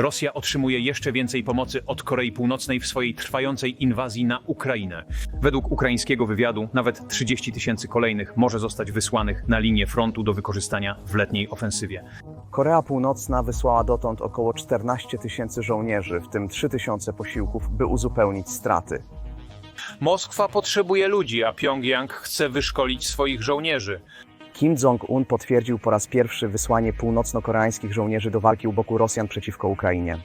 Rosja otrzymuje jeszcze więcej pomocy od Korei Północnej w swojej trwającej inwazji na Ukrainę. Według ukraińskiego wywiadu nawet 30 tysięcy kolejnych może zostać wysłanych na linię frontu do wykorzystania w letniej ofensywie. Korea Północna wysłała dotąd około 14 tysięcy żołnierzy, w tym 3 tysiące posiłków, by uzupełnić straty. Moskwa potrzebuje ludzi, a Pjongjang chce wyszkolić swoich żołnierzy. Kim Jong-un potwierdził po raz pierwszy wysłanie północno-koreańskich żołnierzy do walki u boku Rosjan przeciwko Ukrainie.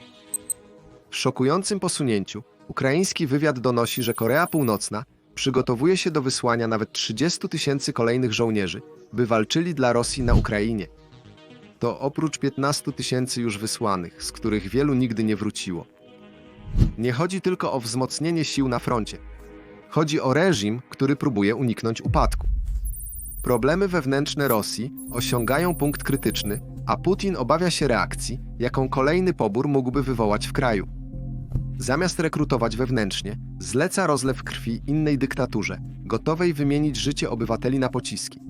W szokującym posunięciu ukraiński wywiad donosi, że Korea Północna przygotowuje się do wysłania nawet 30 tysięcy kolejnych żołnierzy, by walczyli dla Rosji na Ukrainie. To oprócz 15 tysięcy już wysłanych, z których wielu nigdy nie wróciło. Nie chodzi tylko o wzmocnienie sił na froncie. Chodzi o reżim, który próbuje uniknąć upadku. Problemy wewnętrzne Rosji osiągają punkt krytyczny, a Putin obawia się reakcji, jaką kolejny pobór mógłby wywołać w kraju. Zamiast rekrutować wewnętrznie, zleca rozlew krwi innej dyktaturze, gotowej wymienić życie obywateli na pociski.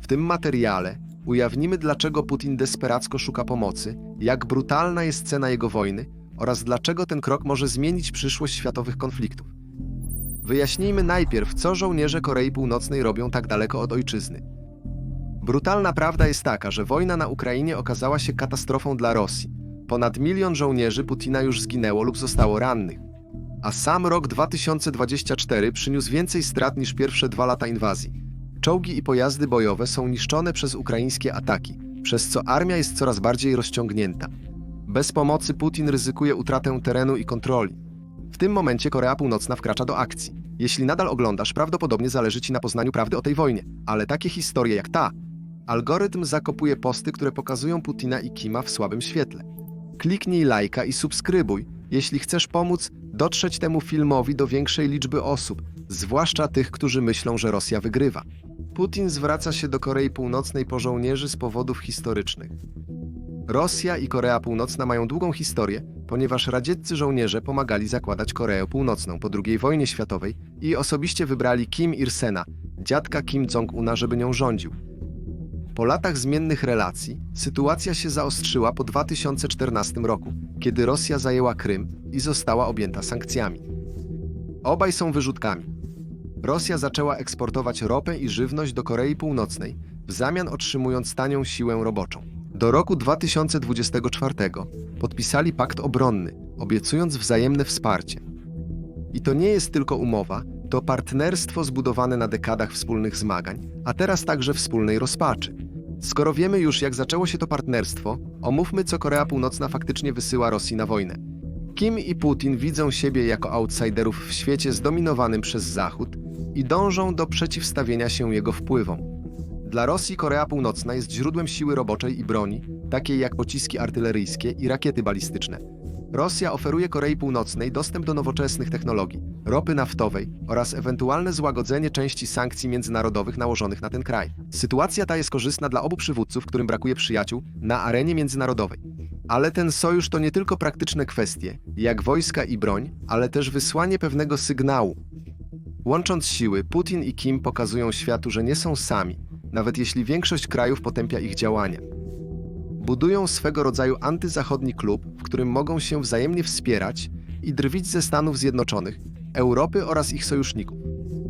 W tym materiale ujawnimy, dlaczego Putin desperacko szuka pomocy, jak brutalna jest cena jego wojny oraz dlaczego ten krok może zmienić przyszłość światowych konfliktów. Wyjaśnijmy najpierw, co żołnierze Korei Północnej robią tak daleko od ojczyzny. Brutalna prawda jest taka, że wojna na Ukrainie okazała się katastrofą dla Rosji. Ponad milion żołnierzy Putina już zginęło lub zostało rannych. A sam rok 2024 przyniósł więcej strat niż pierwsze dwa lata inwazji. Czołgi i pojazdy bojowe są niszczone przez ukraińskie ataki, przez co armia jest coraz bardziej rozciągnięta. Bez pomocy Putin ryzykuje utratę terenu i kontroli. W tym momencie Korea Północna wkracza do akcji. Jeśli nadal oglądasz, prawdopodobnie zależy ci na poznaniu prawdy o tej wojnie, ale takie historie jak ta. Algorytm zakopuje posty, które pokazują Putina i Kima w słabym świetle. Kliknij lajka i subskrybuj, jeśli chcesz pomóc dotrzeć temu filmowi do większej liczby osób, zwłaszcza tych, którzy myślą, że Rosja wygrywa. Putin zwraca się do Korei Północnej po żołnierzy z powodów historycznych. Rosja i Korea Północna mają długą historię, ponieważ radzieccy żołnierze pomagali zakładać Koreę Północną po II wojnie światowej i osobiście wybrali Kim Il-sena, dziadka Kim Jong-una, żeby nią rządził. Po latach zmiennych relacji sytuacja się zaostrzyła po 2014 roku, kiedy Rosja zajęła Krym i została objęta sankcjami. Obaj są wyrzutkami. Rosja zaczęła eksportować ropę i żywność do Korei Północnej, w zamian otrzymując tanią siłę roboczą. Do roku 2024 podpisali pakt obronny, obiecując wzajemne wsparcie. I to nie jest tylko umowa, to partnerstwo zbudowane na dekadach wspólnych zmagań, a teraz także wspólnej rozpaczy. Skoro wiemy już, jak zaczęło się to partnerstwo, omówmy, co Korea Północna faktycznie wysyła Rosji na wojnę. Kim i Putin widzą siebie jako outsiderów w świecie zdominowanym przez Zachód i dążą do przeciwstawienia się jego wpływom. Dla Rosji Korea Północna jest źródłem siły roboczej i broni, takiej jak pociski artyleryjskie i rakiety balistyczne. Rosja oferuje Korei Północnej dostęp do nowoczesnych technologii, ropy naftowej oraz ewentualne złagodzenie części sankcji międzynarodowych nałożonych na ten kraj. Sytuacja ta jest korzystna dla obu przywódców, którym brakuje przyjaciół na arenie międzynarodowej. Ale ten sojusz to nie tylko praktyczne kwestie, jak wojska i broń, ale też wysłanie pewnego sygnału. Łącząc siły, Putin i Kim pokazują światu, że nie są sami, nawet jeśli większość krajów potępia ich działania. Budują swego rodzaju antyzachodni klub, w którym mogą się wzajemnie wspierać i drwić ze Stanów Zjednoczonych, Europy oraz ich sojuszników.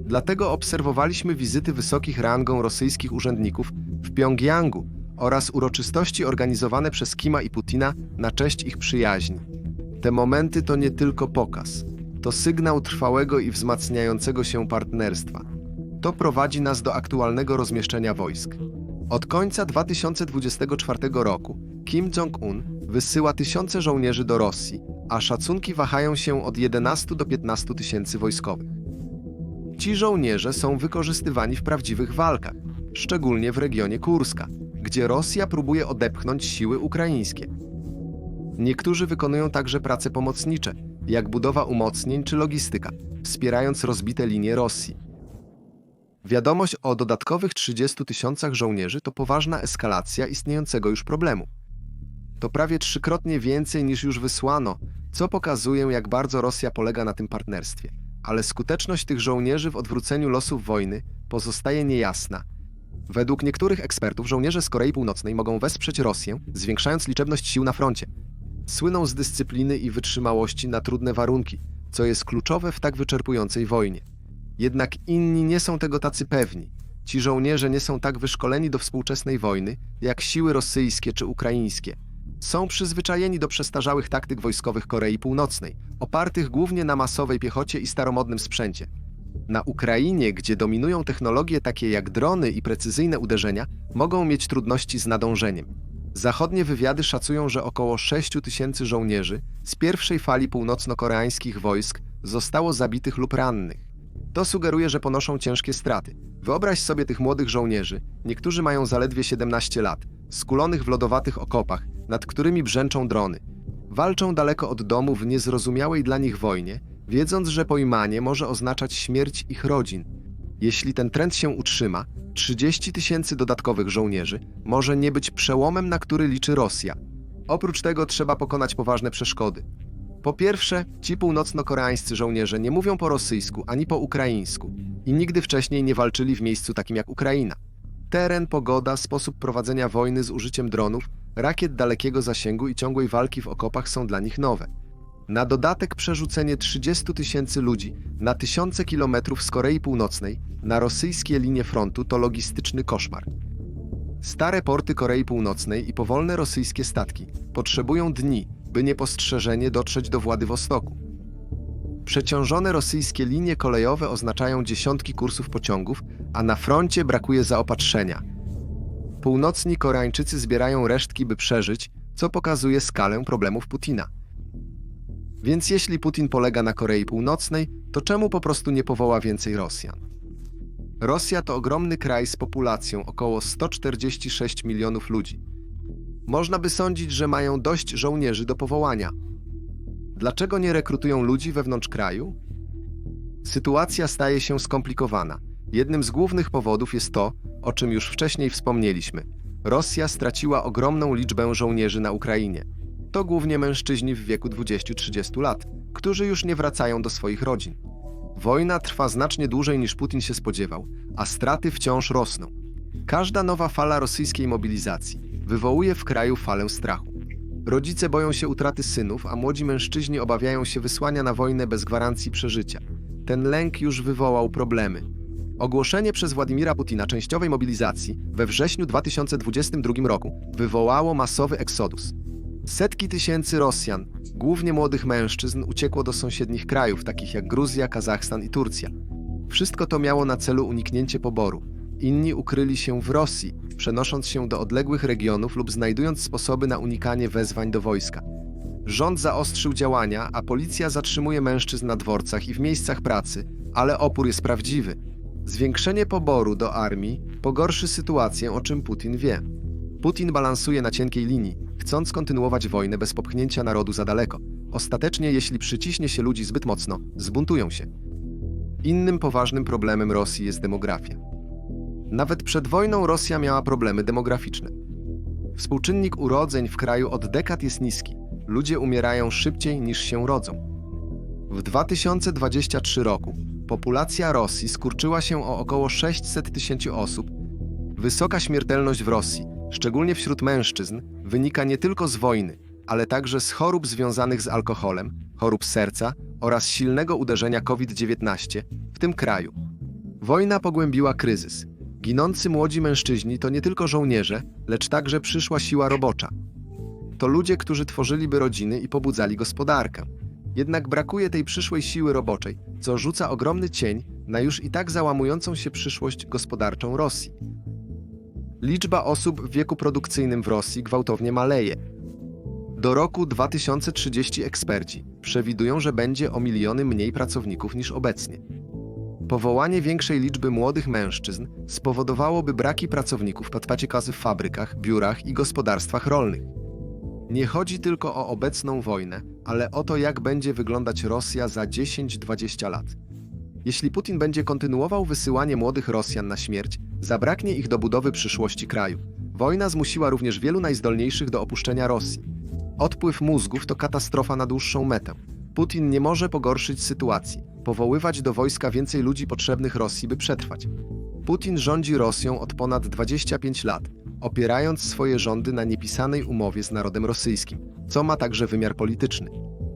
Dlatego obserwowaliśmy wizyty wysokich rangą rosyjskich urzędników w Pjongjangu oraz uroczystości organizowane przez Kima i Putina na cześć ich przyjaźni. Te momenty to nie tylko pokaz, to sygnał trwałego i wzmacniającego się partnerstwa. To prowadzi nas do aktualnego rozmieszczenia wojsk. Od końca 2024 roku Kim Jong-un wysyła tysiące żołnierzy do Rosji, a szacunki wahają się od 11 do 15 tysięcy wojskowych. Ci żołnierze są wykorzystywani w prawdziwych walkach, szczególnie w regionie Kurska, gdzie Rosja próbuje odepchnąć siły ukraińskie. Niektórzy wykonują także prace pomocnicze, jak budowa umocnień czy logistyka, wspierając rozbite linie Rosji. Wiadomość o dodatkowych 30 tysiącach żołnierzy to poważna eskalacja istniejącego już problemu. To prawie trzykrotnie więcej niż już wysłano, co pokazuje, jak bardzo Rosja polega na tym partnerstwie. Ale skuteczność tych żołnierzy w odwróceniu losów wojny pozostaje niejasna. Według niektórych ekspertów żołnierze z Korei Północnej mogą wesprzeć Rosję, zwiększając liczebność sił na froncie. Słyną z dyscypliny i wytrzymałości na trudne warunki, co jest kluczowe w tak wyczerpującej wojnie. Jednak inni nie są tego tacy pewni. Ci żołnierze nie są tak wyszkoleni do współczesnej wojny, jak siły rosyjskie czy ukraińskie. Są przyzwyczajeni do przestarzałych taktyk wojskowych Korei Północnej, opartych głównie na masowej piechocie i staromodnym sprzęcie. Na Ukrainie, gdzie dominują technologie takie jak drony i precyzyjne uderzenia, mogą mieć trudności z nadążeniem. Zachodnie wywiady szacują, że około 6 tysięcy żołnierzy z pierwszej fali północno-koreańskich wojsk zostało zabitych lub rannych. To sugeruje, że ponoszą ciężkie straty. Wyobraź sobie tych młodych żołnierzy, niektórzy mają zaledwie 17 lat, skulonych w lodowatych okopach, nad którymi brzęczą drony. Walczą daleko od domu w niezrozumiałej dla nich wojnie, wiedząc, że pojmanie może oznaczać śmierć ich rodzin. Jeśli ten trend się utrzyma, 30 tysięcy dodatkowych żołnierzy może nie być przełomem, na który liczy Rosja. Oprócz tego trzeba pokonać poważne przeszkody. Po pierwsze, ci północno-koreańscy żołnierze nie mówią po rosyjsku ani po ukraińsku i nigdy wcześniej nie walczyli w miejscu takim jak Ukraina. Teren, pogoda, sposób prowadzenia wojny z użyciem dronów, rakiet dalekiego zasięgu i ciągłej walki w okopach są dla nich nowe. Na dodatek przerzucenie 30 tysięcy ludzi na tysiące kilometrów z Korei Północnej na rosyjskie linie frontu to logistyczny koszmar. Stare porty Korei Północnej i powolne rosyjskie statki potrzebują dni, by niepostrzeżenie dotrzeć do Władywostoku. Przeciążone rosyjskie linie kolejowe oznaczają dziesiątki kursów pociągów, a na froncie brakuje zaopatrzenia. Północni Koreańczycy zbierają resztki, by przeżyć, co pokazuje skalę problemów Putina. Więc jeśli Putin polega na Korei Północnej, to czemu po prostu nie powoła więcej Rosjan? Rosja to ogromny kraj z populacją około 146 milionów ludzi. Można by sądzić, że mają dość żołnierzy do powołania. Dlaczego nie rekrutują ludzi wewnątrz kraju? Sytuacja staje się skomplikowana. Jednym z głównych powodów jest to, o czym już wcześniej wspomnieliśmy. Rosja straciła ogromną liczbę żołnierzy na Ukrainie. To głównie mężczyźni w wieku 20-30 lat, którzy już nie wracają do swoich rodzin. Wojna trwa znacznie dłużej niż Putin się spodziewał, a straty wciąż rosną. Każda nowa fala rosyjskiej mobilizacji wywołuje w kraju falę strachu. Rodzice boją się utraty synów, a młodzi mężczyźni obawiają się wysłania na wojnę bez gwarancji przeżycia. Ten lęk już wywołał problemy. Ogłoszenie przez Władimira Putina częściowej mobilizacji we wrześniu 2022 roku wywołało masowy eksodus. Setki tysięcy Rosjan, głównie młodych mężczyzn, uciekło do sąsiednich krajów, takich jak Gruzja, Kazachstan i Turcja. Wszystko to miało na celu uniknięcie poboru. Inni ukryli się w Rosji, przenosząc się do odległych regionów lub znajdując sposoby na unikanie wezwań do wojska. Rząd zaostrzył działania, a policja zatrzymuje mężczyzn na dworcach i w miejscach pracy, ale opór jest prawdziwy. Zwiększenie poboru do armii pogorszy sytuację, o czym Putin wie. Putin balansuje na cienkiej linii, chcąc kontynuować wojnę bez popchnięcia narodu za daleko. Ostatecznie, jeśli przyciśnie się ludzi zbyt mocno, zbuntują się. Innym poważnym problemem Rosji jest demografia. Nawet przed wojną Rosja miała problemy demograficzne. Współczynnik urodzeń w kraju od dekad jest niski. Ludzie umierają szybciej niż się rodzą. W 2023 roku populacja Rosji skurczyła się o około 600 tysięcy osób. Wysoka śmiertelność w Rosji, szczególnie wśród mężczyzn, wynika nie tylko z wojny, ale także z chorób związanych z alkoholem, chorób serca oraz silnego uderzenia COVID-19 w tym kraju. Wojna pogłębiła kryzys. Ginący młodzi mężczyźni to nie tylko żołnierze, lecz także przyszła siła robocza. To ludzie, którzy tworzyliby rodziny i pobudzali gospodarkę. Jednak brakuje tej przyszłej siły roboczej, co rzuca ogromny cień na już i tak załamującą się przyszłość gospodarczą Rosji. Liczba osób w wieku produkcyjnym w Rosji gwałtownie maleje. Do roku 2030 eksperci przewidują, że będzie o miliony mniej pracowników niż obecnie. Powołanie większej liczby młodych mężczyzn spowodowałoby braki pracowników w fabrykach, biurach i gospodarstwach rolnych. Nie chodzi tylko o obecną wojnę, ale o to, jak będzie wyglądać Rosja za 10-20 lat. Jeśli Putin będzie kontynuował wysyłanie młodych Rosjan na śmierć, zabraknie ich do budowy przyszłości kraju. Wojna zmusiła również wielu najzdolniejszych do opuszczenia Rosji. Odpływ mózgów to katastrofa na dłuższą metę. Putin nie może pogorszyć sytuacji, powoływać do wojska więcej ludzi potrzebnych Rosji, by przetrwać. Putin rządzi Rosją od ponad 25 lat, opierając swoje rządy na niepisanej umowie z narodem rosyjskim. co ma także wymiar polityczny.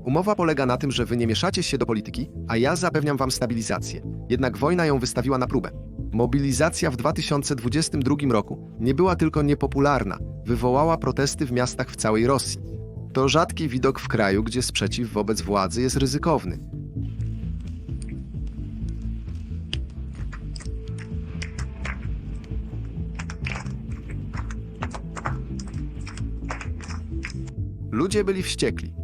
Umowa polega na tym, że wy nie mieszacie się do polityki, a ja zapewniam wam stabilizację. Jednak wojna ją wystawiła na próbę. Mobilizacja w 2022 roku nie była tylko niepopularna, wywołała protesty w miastach w całej Rosji. To rzadki widok w kraju, gdzie sprzeciw wobec władzy jest ryzykowny. Ludzie byli wściekli.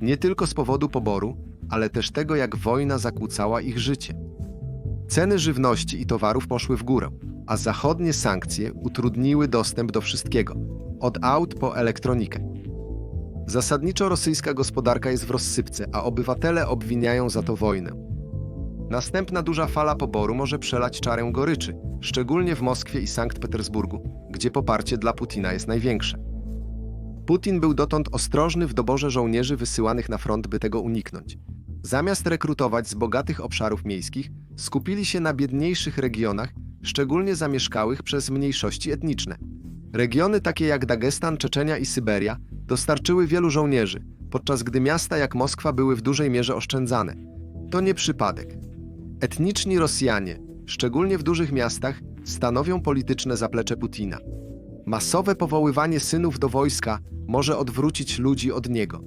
Nie tylko z powodu poboru, ale też tego, jak wojna zakłócała ich życie. Ceny żywności i towarów poszły w górę, a zachodnie sankcje utrudniły dostęp do wszystkiego, od aut po elektronikę. Zasadniczo rosyjska gospodarka jest w rozsypce, a obywatele obwiniają za to wojnę. Następna duża fala poboru może przelać czarę goryczy, szczególnie w Moskwie i Sankt Petersburgu, gdzie poparcie dla Putina jest największe. Putin był dotąd ostrożny w doborze żołnierzy wysyłanych na front, by tego uniknąć. Zamiast rekrutować z bogatych obszarów miejskich, skupili się na biedniejszych regionach, szczególnie zamieszkałych przez mniejszości etniczne. Regiony takie jak Dagestan, Czeczenia i Syberia dostarczyły wielu żołnierzy, podczas gdy miasta jak Moskwa były w dużej mierze oszczędzane. To nie przypadek. Etniczni Rosjanie, szczególnie w dużych miastach, stanowią polityczne zaplecze Putina. Masowe powoływanie synów do wojska może odwrócić ludzi od niego.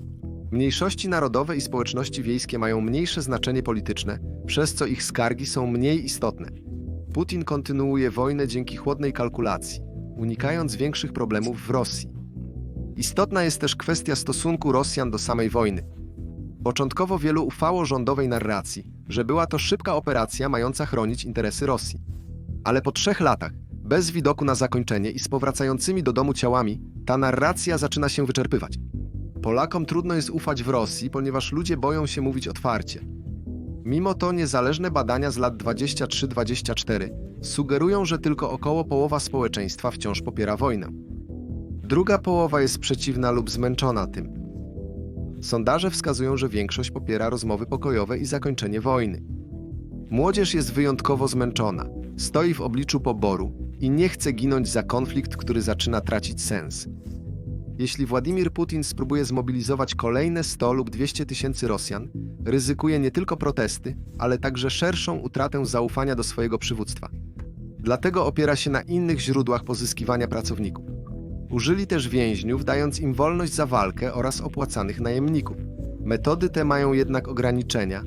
Mniejszości narodowe i społeczności wiejskie mają mniejsze znaczenie polityczne, przez co ich skargi są mniej istotne. Putin kontynuuje wojnę dzięki chłodnej kalkulacji, unikając większych problemów w Rosji. Istotna jest też kwestia stosunku Rosjan do samej wojny. Początkowo wielu ufało rządowej narracji, że była to szybka operacja mająca chronić interesy Rosji. Ale po trzech latach, bez widoku na zakończenie i z powracającymi do domu ciałami, ta narracja zaczyna się wyczerpywać. Polakom trudno jest ufać w Rosji, ponieważ ludzie boją się mówić otwarcie. Mimo to niezależne badania z lat 23-24 sugerują, że tylko około połowa społeczeństwa wciąż popiera wojnę. Druga połowa jest przeciwna lub zmęczona tym. Sondaże wskazują, że większość popiera rozmowy pokojowe i zakończenie wojny. Młodzież jest wyjątkowo zmęczona, stoi w obliczu poboru i nie chce ginąć za konflikt, który zaczyna tracić sens. Jeśli Władimir Putin spróbuje zmobilizować kolejne 100 lub 200 tysięcy Rosjan, ryzykuje nie tylko protesty, ale także szerszą utratę zaufania do swojego przywództwa. Dlatego opiera się na innych źródłach pozyskiwania pracowników. Użyli też więźniów, dając im wolność za walkę oraz opłacanych najemników. Metody te mają jednak ograniczenia.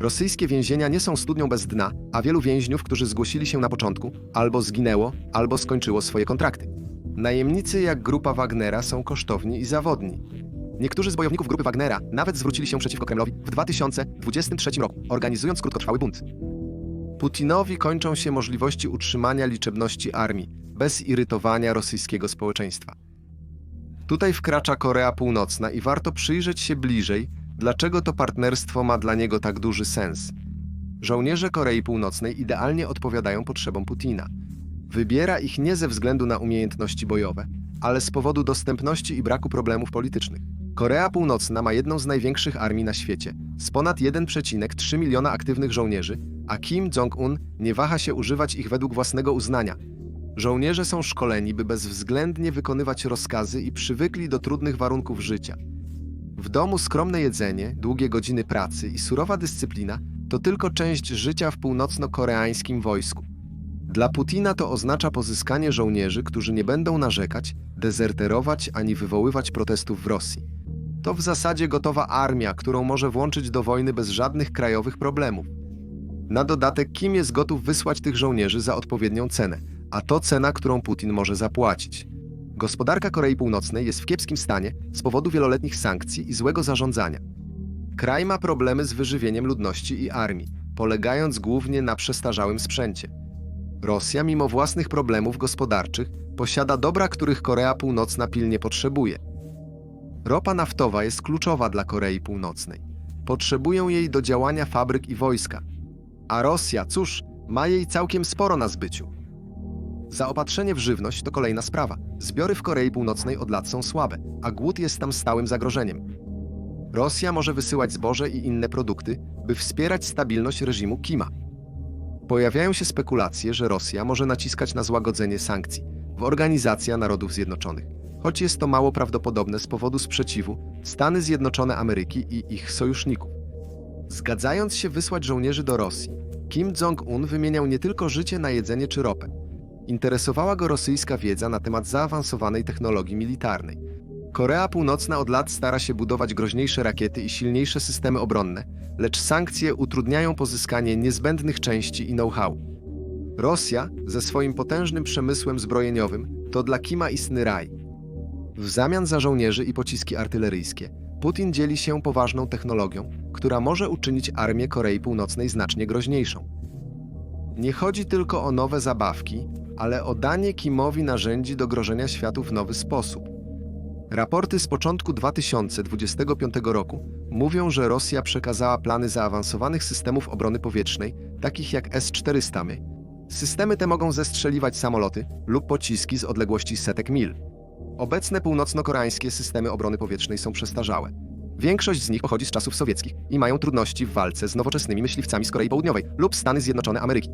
Rosyjskie więzienia nie są studnią bez dna, a wielu więźniów, którzy zgłosili się na początku, albo zginęło, albo skończyło swoje kontrakty. Najemnicy jak grupa Wagnera są kosztowni i zawodni. Niektórzy z bojowników grupy Wagnera nawet zwrócili się przeciwko Kremlowi w 2023 roku, organizując krótkotrwały bunt. Putinowi kończą się możliwości utrzymania liczebności armii bez irytowania rosyjskiego społeczeństwa. Tutaj wkracza Korea Północna i warto przyjrzeć się bliżej, dlaczego to partnerstwo ma dla niego tak duży sens. Żołnierze Korei Północnej idealnie odpowiadają potrzebom Putina. Wybiera ich nie ze względu na umiejętności bojowe, ale z powodu dostępności i braku problemów politycznych. Korea Północna ma jedną z największych armii na świecie, z ponad 1,3 miliona aktywnych żołnierzy, a Kim Jong-un nie waha się używać ich według własnego uznania. Żołnierze są szkoleni, by bezwzględnie wykonywać rozkazy i przywykli do trudnych warunków życia. W domu skromne jedzenie, długie godziny pracy i surowa dyscyplina to tylko część życia w północno-koreańskim wojsku. Dla Putina to oznacza pozyskanie żołnierzy, którzy nie będą narzekać, dezerterować ani wywoływać protestów w Rosji. To w zasadzie gotowa armia, którą może włączyć do wojny bez żadnych krajowych problemów. Na dodatek Kim jest gotów wysłać tych żołnierzy za odpowiednią cenę, a to cena, którą Putin może zapłacić. Gospodarka Korei Północnej jest w kiepskim stanie z powodu wieloletnich sankcji i złego zarządzania. Kraj ma problemy z wyżywieniem ludności i armii, polegając głównie na przestarzałym sprzęcie. Rosja, mimo własnych problemów gospodarczych, posiada dobra, których Korea Północna pilnie potrzebuje. Ropa naftowa jest kluczowa dla Korei Północnej. Potrzebują jej do działania fabryk i wojska. A Rosja, cóż, ma jej całkiem sporo na zbyciu. Zaopatrzenie w żywność to kolejna sprawa. Zbiory w Korei Północnej od lat są słabe, a głód jest tam stałym zagrożeniem. Rosja może wysyłać zboże i inne produkty, by wspierać stabilność reżimu Kima. Pojawiają się spekulacje, że Rosja może naciskać na złagodzenie sankcji w Organizacja Narodów Zjednoczonych. choć jest to mało prawdopodobne z powodu sprzeciwu Stany Zjednoczone Ameryki i ich sojuszników. Zgadzając się wysłać żołnierzy do Rosji, Kim Jong-un wymieniał nie tylko życie na jedzenie czy ropę. Interesowała go rosyjska wiedza na temat zaawansowanej technologii militarnej. Korea Północna od lat stara się budować groźniejsze rakiety i silniejsze systemy obronne, lecz sankcje utrudniają pozyskanie niezbędnych części i know-how. Rosja, ze swoim potężnym przemysłem zbrojeniowym, to dla Kima istny raj. W zamian za żołnierzy i pociski artyleryjskie, Putin dzieli się poważną technologią, która może uczynić armię Korei Północnej znacznie groźniejszą. Nie chodzi tylko o nowe zabawki, ale o danie Kimowi narzędzi do grożenia światu w nowy sposób. Raporty z początku 2025 roku mówią, że Rosja przekazała plany zaawansowanych systemów obrony powietrznej, takich jak S-400. Systemy te mogą zestrzeliwać samoloty lub pociski z odległości setek mil. Obecne północno-koreańskie systemy obrony powietrznej są przestarzałe. Większość z nich pochodzi z czasów sowieckich i mają trudności w walce z nowoczesnymi myśliwcami z Korei Południowej lub Stany Zjednoczone Ameryki.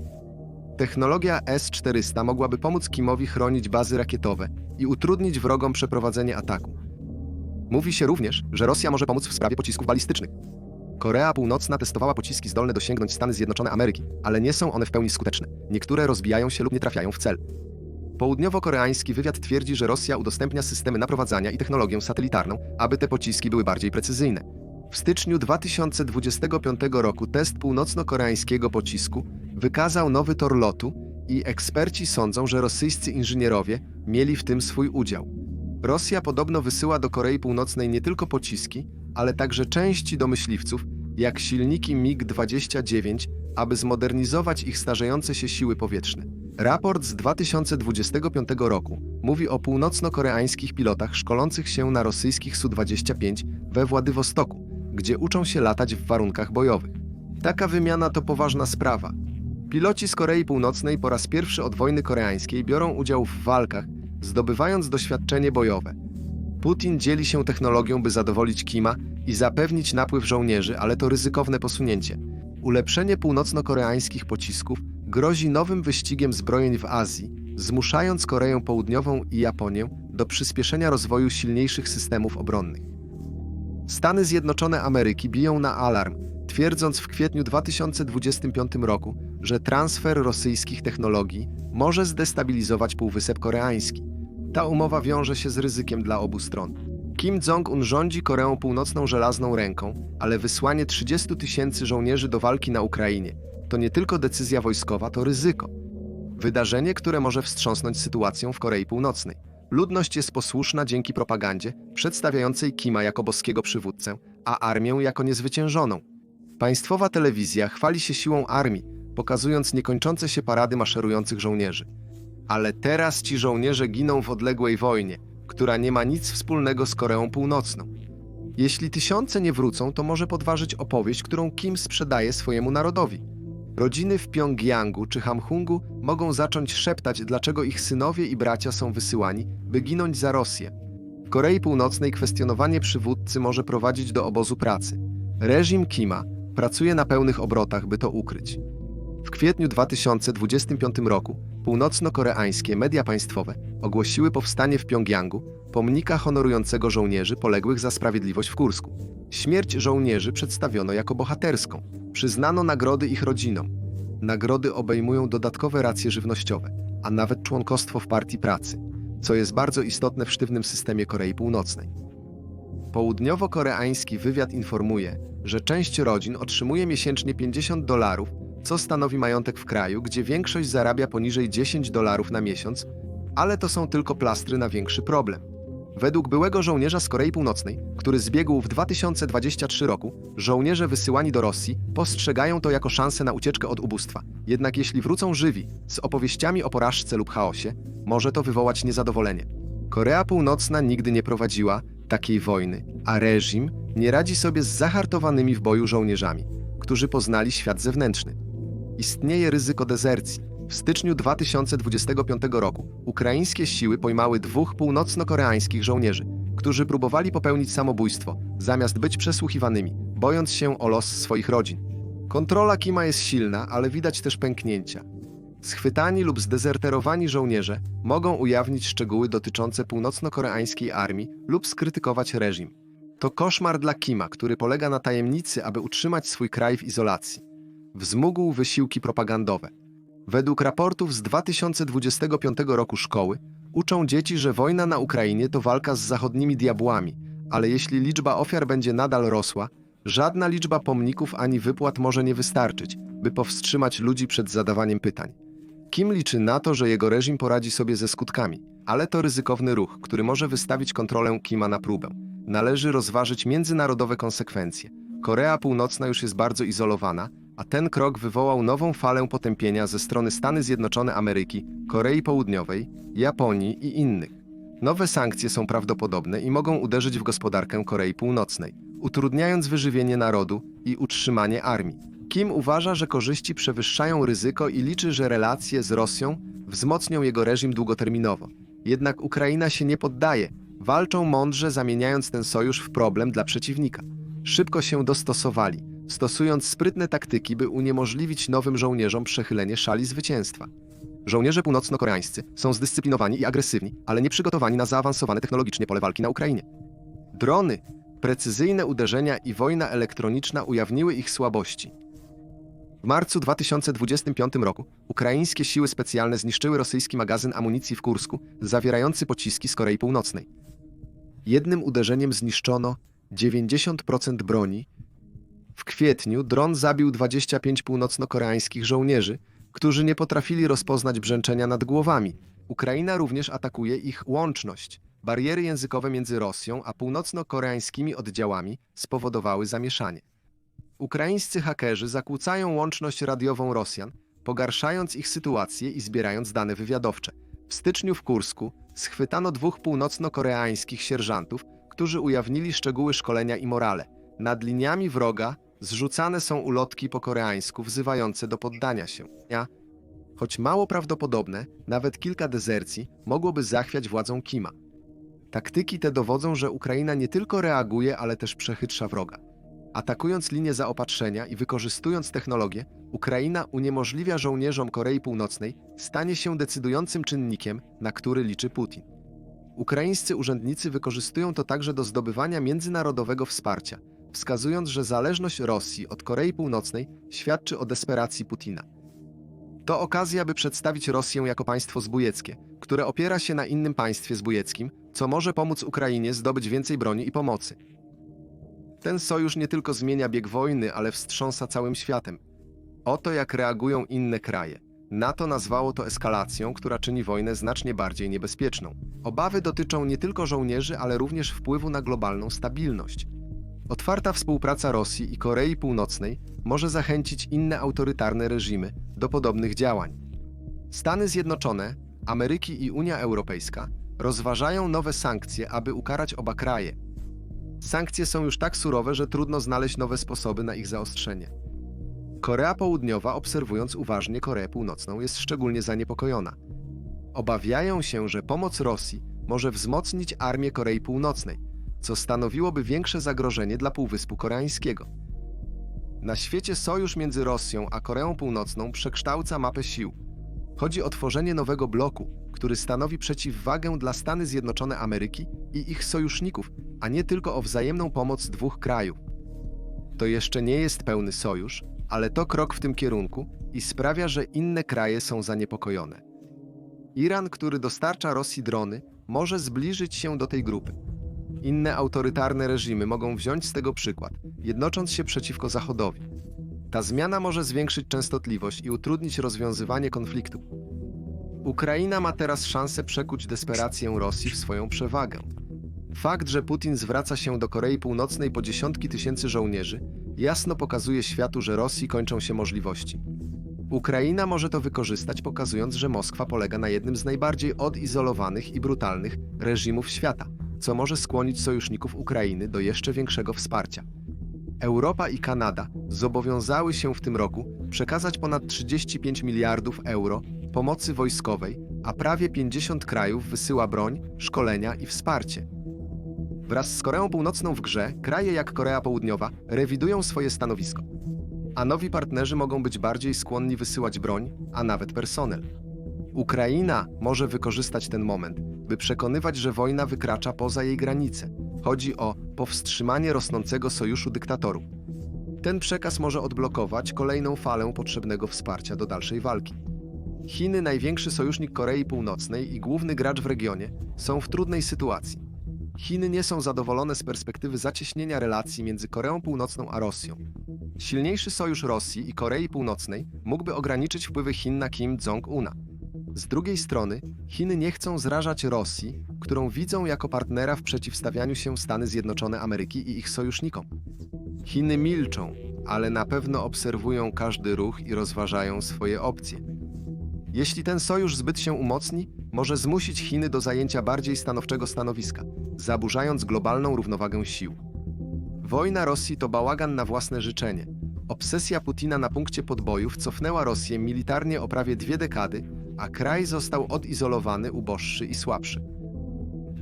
Technologia S-400 mogłaby pomóc Kimowi chronić bazy rakietowe i utrudnić wrogom przeprowadzenie ataku. Mówi się również, że Rosja może pomóc w sprawie pocisków balistycznych. Korea Północna testowała pociski zdolne dosięgnąć Stany Zjednoczone Ameryki, ale nie są one w pełni skuteczne. Niektóre rozbijają się lub nie trafiają w cel. Południowo-koreański wywiad twierdzi, że Rosja udostępnia systemy naprowadzania i technologię satelitarną, aby te pociski były bardziej precyzyjne. W styczniu 2025 roku test północno-koreańskiego pocisku wykazał nowy tor lotu i eksperci sądzą, że rosyjscy inżynierowie mieli w tym swój udział. Rosja podobno wysyła do Korei Północnej nie tylko pociski, ale także części do myśliwców, jak silniki MiG-29, aby zmodernizować ich starzejące się siły powietrzne. Raport z 2025 roku mówi o północno-koreańskich pilotach szkolących się na rosyjskich Su-25 we Władywostoku, gdzie uczą się latać w warunkach bojowych. Taka wymiana to poważna sprawa. Piloci z Korei Północnej po raz pierwszy od wojny koreańskiej biorą udział w walkach, zdobywając doświadczenie bojowe. Putin dzieli się technologią, by zadowolić Kima i zapewnić napływ żołnierzy, ale to ryzykowne posunięcie. Ulepszenie północno-koreańskich pocisków grozi nowym wyścigiem zbrojeń w Azji, zmuszając Koreę Południową i Japonię do przyspieszenia rozwoju silniejszych systemów obronnych. Stany Zjednoczone Ameryki biją na alarm, twierdząc w kwietniu 2025 roku, że transfer rosyjskich technologii może zdestabilizować Półwysep Koreański. Ta umowa wiąże się z ryzykiem dla obu stron. Kim Jong-un rządzi Koreą Północną żelazną ręką, ale wysłanie 30 tysięcy żołnierzy do walki na Ukrainie to nie tylko decyzja wojskowa, to ryzyko. Wydarzenie, które może wstrząsnąć sytuacją w Korei Północnej. Ludność jest posłuszna dzięki propagandzie przedstawiającej Kima jako boskiego przywódcę, a armię jako niezwyciężoną. Państwowa telewizja chwali się siłą armii, pokazując niekończące się parady maszerujących żołnierzy. Ale teraz ci żołnierze giną w odległej wojnie, która nie ma nic wspólnego z Koreą Północną. Jeśli tysiące nie wrócą, to może podważyć opowieść, którą Kim sprzedaje swojemu narodowi. Rodziny w Pjongjangu czy Hamhungu mogą zacząć szeptać, dlaczego ich synowie i bracia są wysyłani, by ginąć za Rosję. W Korei Północnej kwestionowanie przywódcy może prowadzić do obozu pracy. Reżim Kima pracuje na pełnych obrotach, by to ukryć. W kwietniu 2025 roku północno-koreańskie media państwowe ogłosiły powstanie w Pjongjangu, pomnika honorującego żołnierzy poległych za sprawiedliwość w Kursku. Śmierć żołnierzy przedstawiono jako bohaterską. Przyznano nagrody ich rodzinom. Nagrody obejmują dodatkowe racje żywnościowe, a nawet członkostwo w partii pracy, co jest bardzo istotne w sztywnym systemie Korei Północnej. Południowo-koreański wywiad informuje, że część rodzin otrzymuje miesięcznie 50 dolarów, co stanowi majątek w kraju, gdzie większość zarabia poniżej 10 dolarów na miesiąc, ale to są tylko plastry na większy problem. Według byłego żołnierza z Korei Północnej, który zbiegł w 2023 roku, żołnierze wysyłani do Rosji postrzegają to jako szansę na ucieczkę od ubóstwa. Jednak jeśli wrócą żywi, z opowieściami o porażce lub chaosie, może to wywołać niezadowolenie. Korea Północna nigdy nie prowadziła takiej wojny, a reżim nie radzi sobie z zahartowanymi w boju żołnierzami, którzy poznali świat zewnętrzny. Istnieje ryzyko dezercji. W styczniu 2025 roku ukraińskie siły pojmały dwóch północno-koreańskich żołnierzy, którzy próbowali popełnić samobójstwo, zamiast być przesłuchiwanymi, bojąc się o los swoich rodzin. Kontrola Kima jest silna, ale widać też pęknięcia. Schwytani lub zdezerterowani żołnierze mogą ujawnić szczegóły dotyczące północno-koreańskiej armii lub skrytykować reżim. To koszmar dla Kima, który polega na tajemnicy, aby utrzymać swój kraj w izolacji. Wzmógł wysiłki propagandowe. Według raportów z 2025 roku szkoły uczą dzieci, że wojna na Ukrainie to walka z zachodnimi diabłami, ale jeśli liczba ofiar będzie nadal rosła, żadna liczba pomników ani wypłat może nie wystarczyć, by powstrzymać ludzi przed zadawaniem pytań. Kim liczy na to, że jego reżim poradzi sobie ze skutkami, ale to ryzykowny ruch, który może wystawić kontrolę Kima na próbę. Należy rozważyć międzynarodowe konsekwencje. Korea Północna już jest bardzo izolowana, a ten krok wywołał nową falę potępienia ze strony Stany Zjednoczone Ameryki, Korei Południowej, Japonii i innych. Nowe sankcje są prawdopodobne i mogą uderzyć w gospodarkę Korei Północnej, utrudniając wyżywienie narodu i utrzymanie armii. Kim uważa, że korzyści przewyższają ryzyko i liczy, że relacje z Rosją wzmocnią jego reżim długoterminowo. Jednak Ukraina się nie poddaje, walczą mądrze, zamieniając ten sojusz w problem dla przeciwnika. Szybko się dostosowali, stosując sprytne taktyki, by uniemożliwić nowym żołnierzom przechylenie szali zwycięstwa. Żołnierze północno-koreańscy są zdyscyplinowani i agresywni, ale nie przygotowani na zaawansowane technologicznie pole walki na Ukrainie. Drony, precyzyjne uderzenia i wojna elektroniczna ujawniły ich słabości. W marcu 2025 roku ukraińskie siły specjalne zniszczyły rosyjski magazyn amunicji w Kursku, zawierający pociski z Korei Północnej. Jednym uderzeniem zniszczono 90% broni. W kwietniu dron zabił 25 północno-koreańskich żołnierzy, którzy nie potrafili rozpoznać brzęczenia nad głowami. Ukraina również atakuje ich łączność. Bariery językowe między Rosją a północno-koreańskimi oddziałami spowodowały zamieszanie. Ukraińscy hakerzy zakłócają łączność radiową Rosjan, pogarszając ich sytuację i zbierając dane wywiadowcze. W styczniu w Kursku schwytano dwóch północno-koreańskich sierżantów, którzy ujawnili szczegóły szkolenia i morale. Nad liniami wroga zrzucane są ulotki po koreańsku wzywające do poddania się. Choć mało prawdopodobne, nawet kilka dezercji mogłoby zachwiać władzą Kima. Taktyki te dowodzą, że Ukraina nie tylko reaguje, ale też przechytrza wroga. Atakując linię zaopatrzenia i wykorzystując technologię, Ukraina uniemożliwia żołnierzom Korei Północnej stanie się decydującym czynnikiem, na który liczy Putin. Ukraińscy urzędnicy wykorzystują to także do zdobywania międzynarodowego wsparcia, wskazując, że zależność Rosji od Korei Północnej świadczy o desperacji Putina. To okazja, by przedstawić Rosję jako państwo zbójeckie, które opiera się na innym państwie zbójeckim, co może pomóc Ukrainie zdobyć więcej broni i pomocy. Ten sojusz nie tylko zmienia bieg wojny, ale wstrząsa całym światem. Oto jak reagują inne kraje. NATO nazwało to eskalacją, która czyni wojnę znacznie bardziej niebezpieczną. Obawy dotyczą nie tylko żołnierzy, ale również wpływu na globalną stabilność. Otwarta współpraca Rosji i Korei Północnej może zachęcić inne autorytarne reżimy do podobnych działań. Stany Zjednoczone, Ameryki i Unia Europejska rozważają nowe sankcje, aby ukarać oba kraje. Sankcje są już tak surowe, że trudno znaleźć nowe sposoby na ich zaostrzenie. Korea Południowa, obserwując uważnie Koreę Północną, jest szczególnie zaniepokojona. Obawiają się, że pomoc Rosji może wzmocnić armię Korei Północnej, co stanowiłoby większe zagrożenie dla Półwyspu Koreańskiego. Na świecie sojusz między Rosją a Koreą Północną przekształca mapę sił. Chodzi o tworzenie nowego bloku, który stanowi przeciwwagę dla Stany Zjednoczone Ameryki i ich sojuszników, a nie tylko o wzajemną pomoc dwóch krajów. To jeszcze nie jest pełny sojusz, ale to krok w tym kierunku i sprawia, że inne kraje są zaniepokojone. Iran, który dostarcza Rosji drony, może zbliżyć się do tej grupy. Inne autorytarne reżimy mogą wziąć z tego przykład, jednocząc się przeciwko Zachodowi. Ta zmiana może zwiększyć częstotliwość i utrudnić rozwiązywanie konfliktu. Ukraina ma teraz szansę przekuć desperację Rosji w swoją przewagę. Fakt, że Putin zwraca się do Korei Północnej po dziesiątki tysięcy żołnierzy, jasno pokazuje światu, że Rosji kończą się możliwości. Ukraina może to wykorzystać, pokazując, że Moskwa polega na jednym z najbardziej odizolowanych i brutalnych reżimów świata, co może skłonić sojuszników Ukrainy do jeszcze większego wsparcia. Europa i Kanada zobowiązały się w tym roku przekazać ponad 35 miliardów euro pomocy wojskowej, a prawie 50 krajów wysyła broń, szkolenia i wsparcie. Wraz z Koreą Północną w grze, kraje jak Korea Południowa rewidują swoje stanowisko. a nowi partnerzy mogą być bardziej skłonni wysyłać broń, a nawet personel. Ukraina może wykorzystać ten moment, by przekonywać, że wojna wykracza poza jej granice. Chodzi o powstrzymanie rosnącego sojuszu dyktatorów. Ten przekaz może odblokować kolejną falę potrzebnego wsparcia do dalszej walki. Chiny, największy sojusznik Korei Północnej i główny gracz w regionie, są w trudnej sytuacji. Chiny nie są zadowolone z perspektywy zacieśnienia relacji między Koreą Północną a Rosją. Silniejszy sojusz Rosji i Korei Północnej mógłby ograniczyć wpływy Chin na Kim Jong-una. Z drugiej strony, Chiny nie chcą zrażać Rosji, którą widzą jako partnera w przeciwstawianiu się Stany Zjednoczone Ameryki i ich sojusznikom. Chiny milczą, ale na pewno obserwują każdy ruch i rozważają swoje opcje. Jeśli ten sojusz zbyt się umocni, może zmusić Chiny do zajęcia bardziej stanowczego stanowiska, zaburzając globalną równowagę sił. Wojna Rosji to bałagan na własne życzenie. Obsesja Putina na punkcie podbojów cofnęła Rosję militarnie o prawie dwie dekady, a kraj został odizolowany, uboższy i słabszy.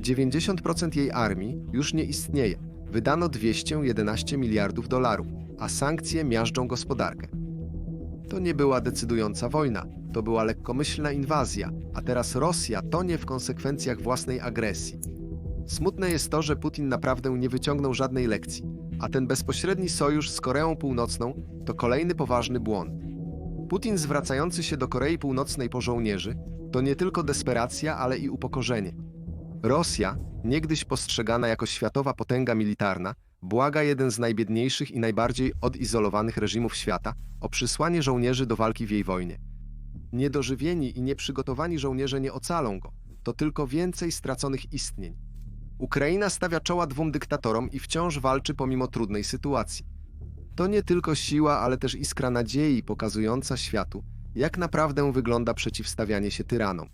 90% jej armii już nie istnieje. Wydano 211 miliardów dolarów, a sankcje miażdżą gospodarkę. To nie była decydująca wojna, to była lekkomyślna inwazja, a teraz Rosja tonie w konsekwencjach własnej agresji. Smutne jest to, że Putin naprawdę nie wyciągnął żadnej lekcji, a ten bezpośredni sojusz z Koreą Północną to kolejny poważny błąd. Putin zwracający się do Korei Północnej po żołnierzy to nie tylko desperacja, ale i upokorzenie. Rosja, niegdyś postrzegana jako światowa potęga militarna, błaga jeden z najbiedniejszych i najbardziej odizolowanych reżimów świata o przysłanie żołnierzy do walki w jej wojnie. Niedożywieni i nieprzygotowani żołnierze nie ocalą go, to tylko więcej straconych istnień. Ukraina stawia czoła dwóm dyktatorom i wciąż walczy pomimo trudnej sytuacji. To nie tylko siła, ale też iskra nadziei pokazująca światu, jak naprawdę wygląda przeciwstawianie się tyranom.